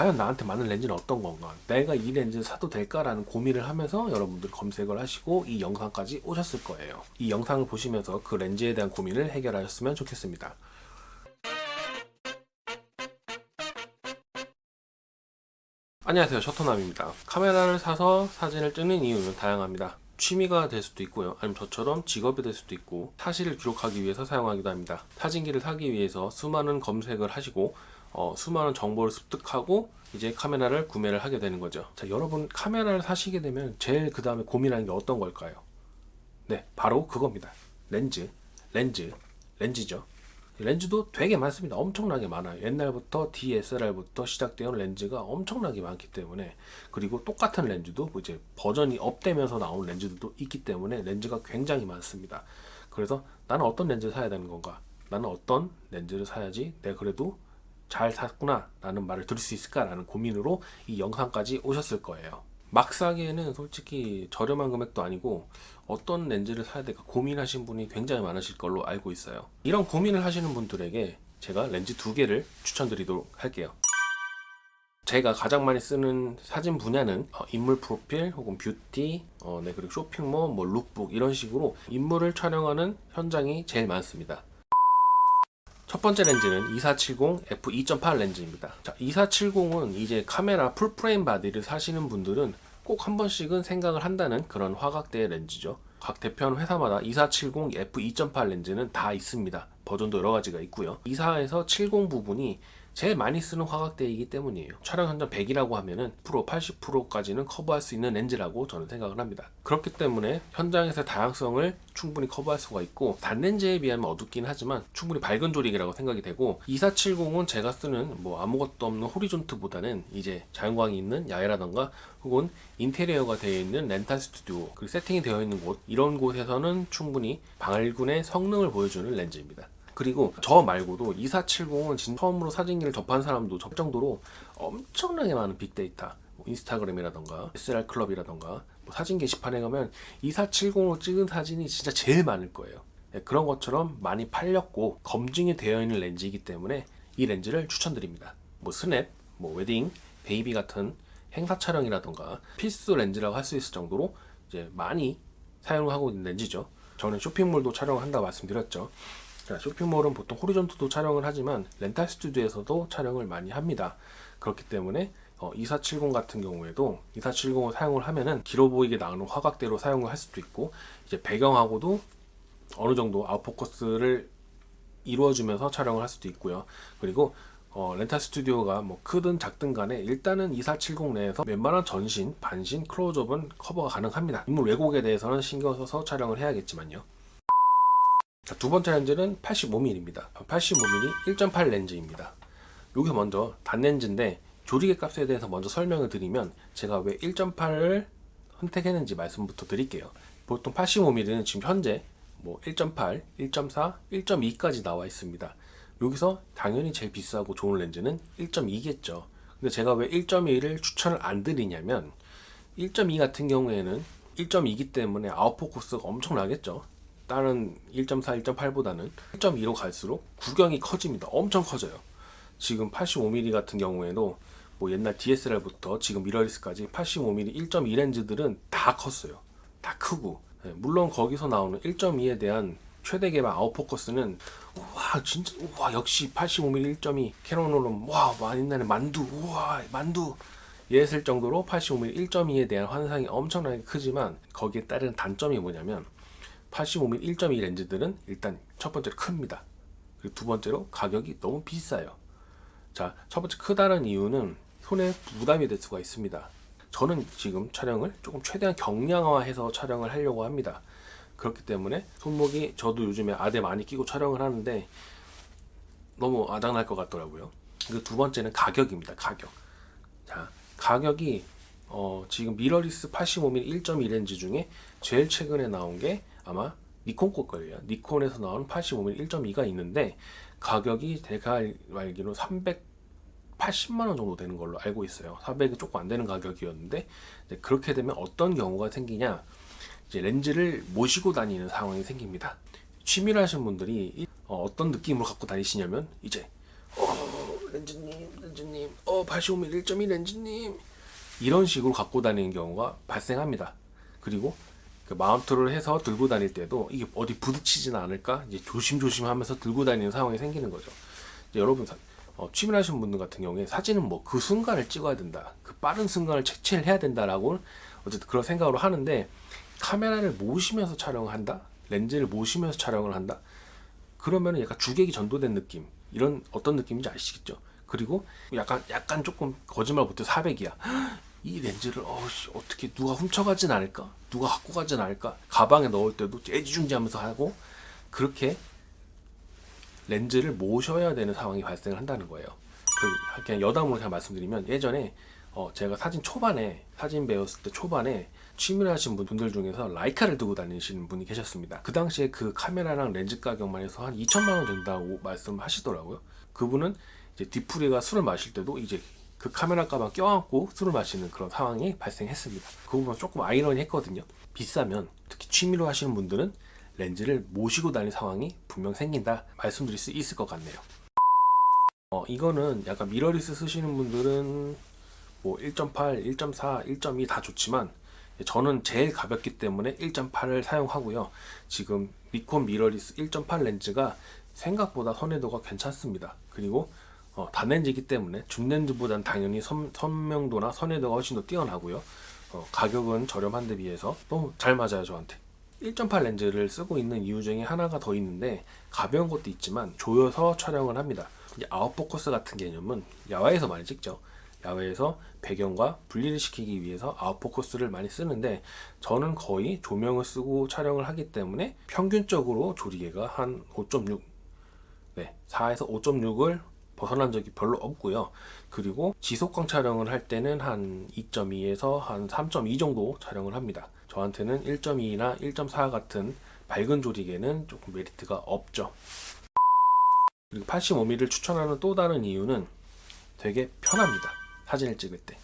과연 나한테 맞는 렌즈는 어떤 건가? 내가 이 렌즈 사도 될까라는 고민을 하면서 여러분들 검색을 하시고 이 영상까지 오셨을 거예요. 이 영상을 보시면서 그 렌즈에 대한 고민을 해결하셨으면 좋겠습니다. 안녕하세요 셔터남입니다 카메라를 사서 사진을 찍는 이유는 다양합니다 취미가 될 수도 있고요 아니면 저처럼 직업이 될 수도 있고 사실을 기록하기 위해서 사용하기도 합니다 사진기를 사기 위해서 수많은 검색을 하시고 어, 수많은 정보를 습득하고 이제 카메라를 구매를 하게 되는 거죠 자 여러분 카메라를 사시게 되면 제일 그 다음에 고민하는 게 어떤 걸까요 네 바로 그겁니다 렌즈 렌즈 렌즈죠 렌즈도 되게 많습니다. 엄청나게 많아요. 옛날부터 DSLR부터 시작되어 렌즈가 엄청나게 많기 때문에 그리고 똑같은 렌즈도 뭐 이제 버전이 업되면서 나온 렌즈들도 있기 때문에 렌즈가 굉장히 많습니다. 그래서 나는 어떤 렌즈를 사야 되는 건가? 나는 어떤 렌즈를 사야지 내가 그래도 잘 샀구나 라는 말을 들을 수 있을까라는 고민으로 이 영상까지 오셨을 거예요. 막 사기에는 솔직히 저렴한 금액도 아니고 어떤 렌즈를 사야 될까 고민하신 분이 굉장히 많으실 걸로 알고 있어요. 이런 고민을 하시는 분들에게 제가 렌즈 두 개를 추천드리도록 할게요. 제가 가장 많이 쓰는 사진 분야는 어, 인물 프로필 혹은 뷰티, 어, 네, 그리고 쇼핑몰, 뭐 룩북 이런 식으로 인물을 촬영하는 현장이 제일 많습니다. 첫 번째 렌즈는 2470 f2.8 렌즈입니다. 자, 2470은 이제 카메라 풀프레임 바디를 사시는 분들은 꼭 한 번씩은 생각을 한다는 그런 화각대 렌즈죠. 각 대표하는 회사마다 2470 f2.8 렌즈는 다 있습니다. 버전도 여러 가지가 있고요. 24에서 70 부분이 제일 많이 쓰는 화각대이기 때문이에요. 촬영 현장 100이라고 하면은 10% 80%까지는 커버할 수 있는 렌즈라고 저는 생각을 합니다. 그렇기 때문에 현장에서 다양성을 충분히 커버할 수가 있고 단렌즈에 비하면 어둡긴 하지만 충분히 밝은 조리개라고 생각이 되고 2470은 제가 쓰는 뭐 아무것도 없는 호리존트보다는 이제 자연광이 있는 야외라던가 혹은 인테리어가 되어 있는 렌탈 스튜디오 그리고 세팅이 되어 있는 곳 이런 곳에서는 충분히 밝은의 성능을 보여주는 렌즈입니다. 그리고 저 말고도 2470은 진 처음으로 사진기를 접한 사람도 접 정도로 엄청나게 많은 빅데이터 뭐 인스타그램이라던가 SLR 클럽이라던가 뭐 사진 게시판에 가면 2470으로 찍은 사진이 진짜 제일 많을 거예요. 네, 그런 것처럼 많이 팔렸고 검증이 되어 있는 렌즈이기 때문에 이 렌즈를 추천드립니다. 뭐 스냅, 뭐 웨딩, 베이비 같은 행사 촬영이라던가 필수 렌즈라고 할 수 있을 정도로 이제 많이 사용을 하고 있는 렌즈죠. 저는 쇼핑몰도 촬영을 한다고 말씀드렸죠 자, 쇼핑몰은 보통 호리존트도 촬영을 하지만 렌탈 스튜디오에서도 촬영을 많이 합니다. 그렇기 때문에 어, 2470 같은 경우에도 2470을 사용을 하면은 길어 보이게 나오는 화각대로 사용을 할 수도 있고 이제 배경하고도 어느 정도 아웃포커스를 이루어주면서 촬영을 할 수도 있고요. 그리고 어, 렌탈 스튜디오가 뭐 크든 작든 간에 일단은 2470 내에서 웬만한 전신, 반신, 클로즈업은 커버가 가능합니다. 인물 왜곡에 대해서는 신경 써서 촬영을 해야겠지만요. 자, 두 번째 렌즈는 85mm입니다. 85mm 1.8 렌즈입니다. 여기 먼저 단렌즈인데 조리개 값에 대해서 먼저 설명을 드리면 제가 왜 1.8을 선택했는지 말씀부터 드릴게요. 보통 85mm는 지금 현재 뭐 1.8, 1.4, 1.2까지 나와 있습니다. 여기서 당연히 제일 비싸고 좋은 렌즈는 1.2겠죠. 근데 제가 왜 1.2를 추천을 안 드리냐면 1.2 같은 경우에는 1.2기 때문에 아웃포커스가 엄청 나겠죠. 다른 1.4, 1.8보다는 1.2로 갈수록 구경이 커집니다. 엄청 커져요. 지금 85mm 같은 경우에도 뭐 옛날 DSLR부터 지금 미러리스까지 85mm 1.2 렌즈들은 다 컸어요. 다 크고 예, 물론 거기서 나오는 1.2에 대한 최대 개방 아웃포커스는 와 진짜 와 역시 85mm 1.2 캐논으로 와, 와 옛날에 만두 우와 만두 이랬을 정도로 85mm 1.2에 대한 환상이 엄청나게 크지만 거기에 따른 단점이 뭐냐면 85mm 1.2 렌즈들은 일단 첫 번째로 큽니다. 그리고 두 번째로 가격이 너무 비싸요. 자, 첫 번째 크다는 이유는 손에 부담이 될 수가 있습니다. 저는 지금 촬영을 조금 최대한 경량화해서 촬영을 하려고 합니다. 그렇기 때문에 손목이 저도 요즘에 아대 많이 끼고 촬영을 하는데 너무 아작날 것 같더라고요. 그리고 두 번째는 가격입니다. 가격. 자, 가격이 어, 지금 미러리스 85mm 1.2 렌즈 중에 제일 최근에 나온 게 아마 니콘 거 거예요. 니콘에서 나온 85mm 1.2가 있는데 가격이 제가 알기로 380만 원 정도 되는 걸로 알고 있어요. 400이 조금 안 되는 가격이었는데 그렇게 되면 어떤 경우가 생기냐? 이제 렌즈를 모시고 다니는 상황이 생깁니다. 취미를 하시는 분들이 이- 어, 어떤 느낌으로 갖고 다니시냐면 이제 어, 렌즈님, 렌즈님, 어 85mm 1.2 렌즈님 이런 식으로 갖고 다니는 경우가 발생합니다. 그리고 그 마운트를 해서 들고 다닐 때도 이게 어디 부딪히지는 않을까 이제 조심조심하면서 들고 다니는 상황이 생기는 거죠. 여러분 사- 어, 취미를 하시는 분들 같은 경우에 사진은 뭐 그 순간을 찍어야 된다, 그 빠른 순간을 채취를 해야 된다라고 어쨌든 그런 생각으로 하는데 카메라를 모시면서 촬영을 한다, 렌즈를 모시면서 촬영을 한다. 그러면은 약간 주객이 전도된 느낌 이런 어떤 느낌인지 아시겠죠? 그리고 약간 약간 조금 거짓말 못해 400이야. 이 렌즈를 어씨 어떻게 누가 훔쳐가진 않을까? 누가 갖고 가진 않을까? 가방에 넣을 때도 애지중지하면서 하고 그렇게 렌즈를 모셔야 되는 상황이 발생을 한다는 거예요. 그 그냥 여담으로 그냥 말씀드리면 예전에 어 제가 사진 초반에 사진 배웠을 때 초반에 취미를 하신 분들 중에서 라이카를 들고 다니시는 분이 계셨습니다. 그 당시에 그 카메라랑 렌즈 가격만 해서 한 2천만 원 된다고 말씀하시더라고요. 그분은 이제 디프리가 술을 마실 때도 이제 그 카메라 가방 껴안고 술을 마시는 그런 상황이 발생했습니다. 그 부분 조금 아이러니했거든요. 비싸면 특히 취미로 하시는 분들은 렌즈를 모시고 다니는 상황이 분명 생긴다 말씀드릴 수 있을 것 같네요. 어, 이거는 약간 미러리스 쓰시는 분들은 뭐 1.8, 1.4, 1.2 다 좋지만 저는 제일 가볍기 때문에 1.8을 사용하고요. 지금 니콘 미러리스 1.8 렌즈가 생각보다 선회도가 괜찮습니다. 그리고 어, 단렌즈이기 때문에 줌렌즈보다는 당연히 선, 선명도나 선회도가 훨씬 더 뛰어나고요. 어, 가격은 저렴한데 비해서 너무 잘 맞아요 저한테. 1.8 렌즈를 쓰고 있는 이유 중에 하나가 더 있는데 가벼운 것도 있지만 조여서 촬영을 합니다. 이제 아웃포커스 같은 개념은 야외에서 많이 찍죠. 야외에서 배경과 분리를 시키기 위해서 아웃포커스를 많이 쓰는데 저는 거의 조명을 쓰고 촬영을 하기 때문에 평균적으로 조리개가 한 5.6, 네, 4에서 5.6을 벗어난 적이 별로 없고요. 그리고 지속광 촬영을 할 때는 한 2.2에서 한 3.2 정도 촬영을 합니다. 저한테는 1.2나 1.4 같은 밝은 조리개는 조금 메리트가 없죠. 그리고 85mm를 추천하는 또 다른 이유는 되게 편합니다. 사진을 찍을 때.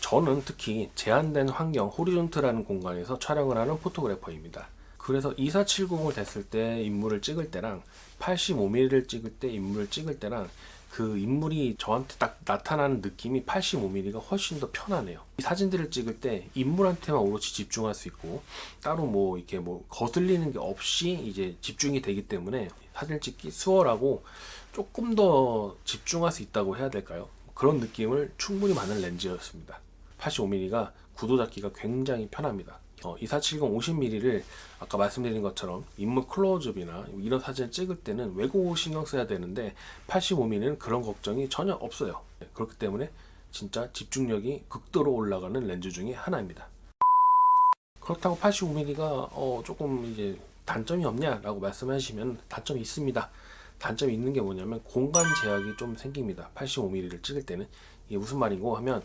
저는 특히 제한된 환경, 호리존트라는 공간에서 촬영을 하는 포토그래퍼입니다. 그래서 2470을 됐을 때 인물을 찍을 때랑 85mm를 찍을 때 인물을 찍을 때랑 그 인물이 저한테 딱 나타나는 느낌이 85mm가 훨씬 더 편하네요. 이 사진들을 찍을 때 인물한테만 오롯이 집중할 수 있고 따로 뭐 이렇게 뭐 거슬리는 게 없이 이제 집중이 되기 때문에 사진 찍기 수월하고 조금 더 집중할 수 있다고 해야 될까요? 그런 느낌을 충분히 받는 렌즈였습니다. 85mm가 구도 잡기가 굉장히 편합니다. 어, 2470 50mm를 아까 말씀드린 것처럼 인물 클로즈업이나 이런 사진을 찍을 때는 왜곡 신경 써야 되는데 85mm는 그런 걱정이 전혀 없어요. 네, 그렇기 때문에 진짜 집중력이 극도로 올라가는 렌즈 중에 하나입니다. 그렇다고 85mm가 어, 조금 이제 단점이 없냐라고 말씀하시면 단점이 있습니다. 단점이 있는 게 뭐냐면 공간 제약이 좀 생깁니다. 85mm를 찍을 때는 이게 무슨 말이고 하면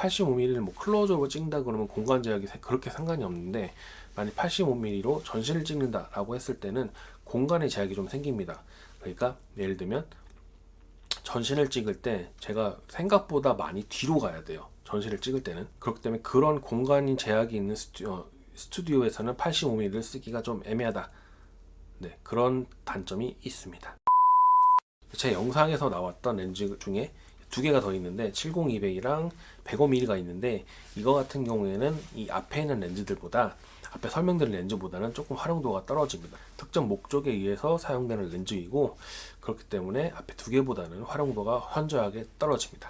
85mm를 뭐 클로즈업으로 찍는다 그러면 공간 제약이 세- 그렇게 상관이 없는데 만약 85mm로 전신을 찍는다라고 했을 때는 공간의 제약이 좀 생깁니다. 그러니까 예를 들면 전신을 찍을 때 제가 생각보다 많이 뒤로 가야 돼요. 전신을 찍을 때는 그렇기 때문에 그런 공간이 제약이 있는 스튜디오, 스튜디오에서는 85mm를 쓰기가 좀 애매하다. 네, 그런 단점이 있습니다. 제 영상에서 나왔던 렌즈 중에 두 개가 더 있는데 70-200이랑 105mm가 있는데 이거 같은 경우에는 이 앞에 있는 렌즈들보다 앞에 설명드린 렌즈보다는 조금 활용도가 떨어집니다. 특정 목적에 의해서 사용되는 렌즈이고 그렇기 때문에 앞에 두 개보다는 활용도가 현저하게 떨어집니다.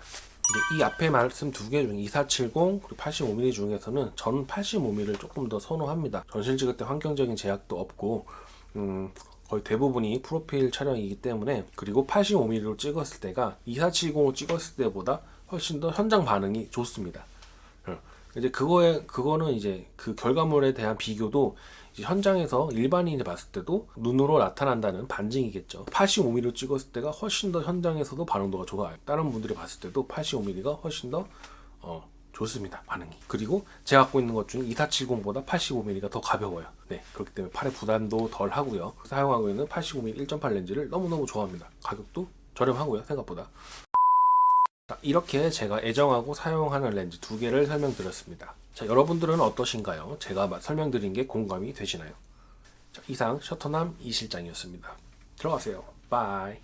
이 앞에 말씀 두 개 중 2470 그리고 85mm 중에서는 저는 85mm를 조금 더 선호합니다. 전실 찍을 때 환경적인 제약도 없고 음, 거의 대부분이 프로필 촬영이기 때문에 그리고 85mm로 찍었을 때가 2470을 찍었을 때보다 훨씬 더 현장 반응이 좋습니다. 어, 이제 그거에 그거는 이제 그 결과물에 대한 비교도 현장에서 일반인이 봤을 때도 눈으로 나타난다는 반증이겠죠. 85mm로 찍었을 때가 훨씬 더 현장에서도 반응도가 좋아요. 다른 분들이 봤을 때도 85mm가 훨씬 더 어, 좋습니다. 반응이. 그리고 제가 갖고 있는 것 중에 2470보다 85mm가 더 가벼워요. 네, 그렇기 때문에 팔의 부담도 덜 하고요. 사용하고 있는 85mm 1.8 렌즈를 너무너무 좋아합니다. 가격도 저렴하고요, 생각보다. 자, 이렇게 제가 애정하고 사용하는 렌즈 두 개를 설명드렸습니다. 자, 여러분들은 어떠신가요? 제가 마- 설명드린 게 공감이 되시나요? 자, 이상 셔터남 이실장이었습니다. 들어가세요. 바이.